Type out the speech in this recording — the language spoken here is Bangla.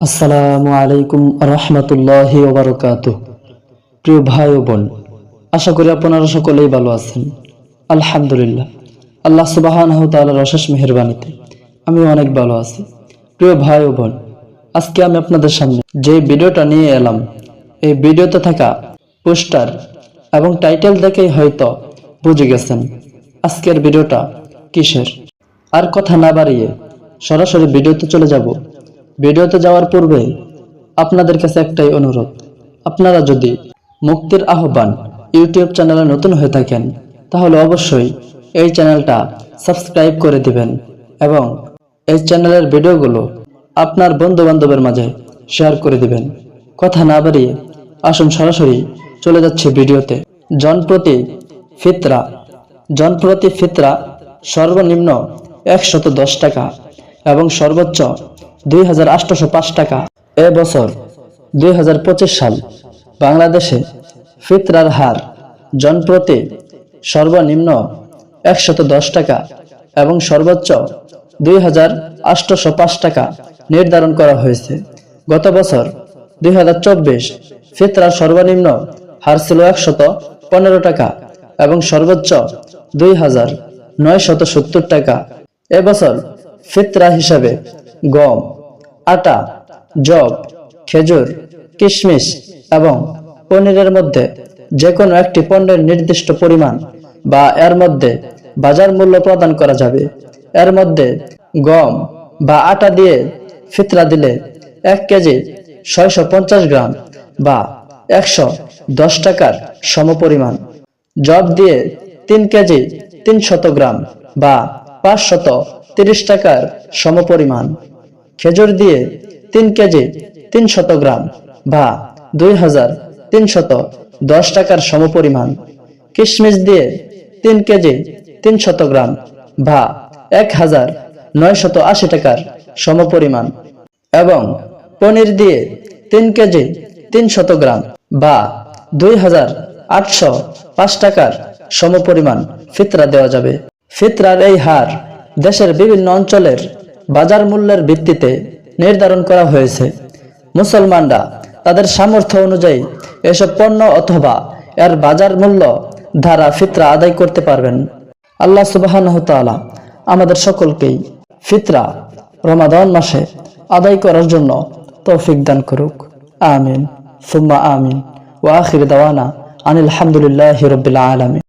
আসসালামু আলাইকুম রহমতুল্লাহ ওবরকাত প্রিয় ভাই ও বোন, আশা করি আপনারা সকলেই ভালো আছেন। আলহামদুলিল্লাহ, আল্লাহ সুবাহান তালার অশেষ মেহরবানিতে আমি অনেক ভালো আছি। প্রিয় ভাই ও বোন, আজকে আমি আপনাদের সামনে যে ভিডিওটা নিয়ে এলাম, এই ভিডিওতে থাকা পোস্টার এবং টাইটেল দেখেই হয়তো বুঝে গেছেন আজকের ভিডিওটা কিসের। আর কথা না বাড়িয়ে সরাসরি ভিডিওতে চলে যাব। ভিডিওতে যাওয়ার পূর্বে আপনাদের কাছে একটাই অনুরোধ। আপনারা যদি মুক্তির আহ্বান ইউটিউব চ্যানেলে নতুন হয়ে থাকেন, তাহলে অবশ্যই এই চ্যানেলটা সাবস্ক্রাইব করে দিবেন এবং এই চ্যানেলের ভিডিওগুলো আপনার বন্ধু বান্ধবের মাঝে শেয়ার করে দিবেন। কথা না বাড়িয়ে আসুন সরাসরি চলে যাচ্ছে ভিডিওতে। জনপ্রতি ফিতরা জনপ্রতি ফিতরা সর্বনিম্ন একশত দশ টাকা এবং সর্বোচ্চ দুই হাজার আটশোশো পাঁচ টাকা। এ বছর দুই হাজার পঁচিশ সাল বাংলাদেশে ফিতরার হার জনপ্রতি সর্বনিম্ন একশত দশ টাকা এবং সর্বোচ্চ দুই হাজার আটশোশো পাঁচ টাকা নির্ধারণ করা হয়েছে। গত বছর দুই হাজার চব্বিশ ফিতরার সর্বনিম্ন হার ছিল একশত পনেরো টাকা এবং সর্বোচ্চ দুই হাজার নয় শত সত্তর টাকা। এবছর ফিতরা হিসাবে গম আটা জব, খেজুর, কিশমিশ এবং পনিরের মধ্যে যে কোনো একটি পণ্যের নির্দিষ্ট পরিমাণ বা এর মধ্যে বাজার মূল্য প্রদান করা যাবে। এর মধ্যে গম বা আটা দিয়ে ফিতরা দিলে এক কেজি ছয়শো পঞ্চাশ গ্রাম বা একশো দশ টাকার সমপরিমাণ। জব দিয়ে তিন কেজি তিন শত গ্রাম বা পাঁচ শত তিরিশ টাকার সমপরিমাণ। খেজুর দিয়ে তিন কেজি তিন শত গ্রাম বা দুই হাজার তিনশত দশ টাকার সমপরিমাণ। কিশমিশ দিয়ে তিন কেজি তিন শত গ্রাম বা এক হাজার নয় শত আশি টাকার সমপরিমাণ। এবং পনির দিয়ে তিন কেজি তিন শত গ্রাম বা দুই হাজার আটশো পাঁচ টাকার সমপরিমাণ ফিতরা দেওয়া যাবে। ফিতরার এই হার দেশের বিভিন্ন অঞ্চলের বাজার মূল্যের ভিত্তিতে নির্ধারণ করা হয়েছে। মুসলমানরা তাদের সামর্থ্য অনুযায়ী এসব পণ্য অথবা এর বাজার মূল্য ধারা ফিতরা আদায় করতে পারবেন। আল্লাহ সুবাহান আমাদের সকলকেই ফিতরা রমাদান মাসে আদায় করার জন্য তৌফিক দান করুক। আমিন। সুম্মা আমিন। ওয়া আখির দাওয়ানা আনিল হামদুলিল্লাহি রাব্বিল আলামিন।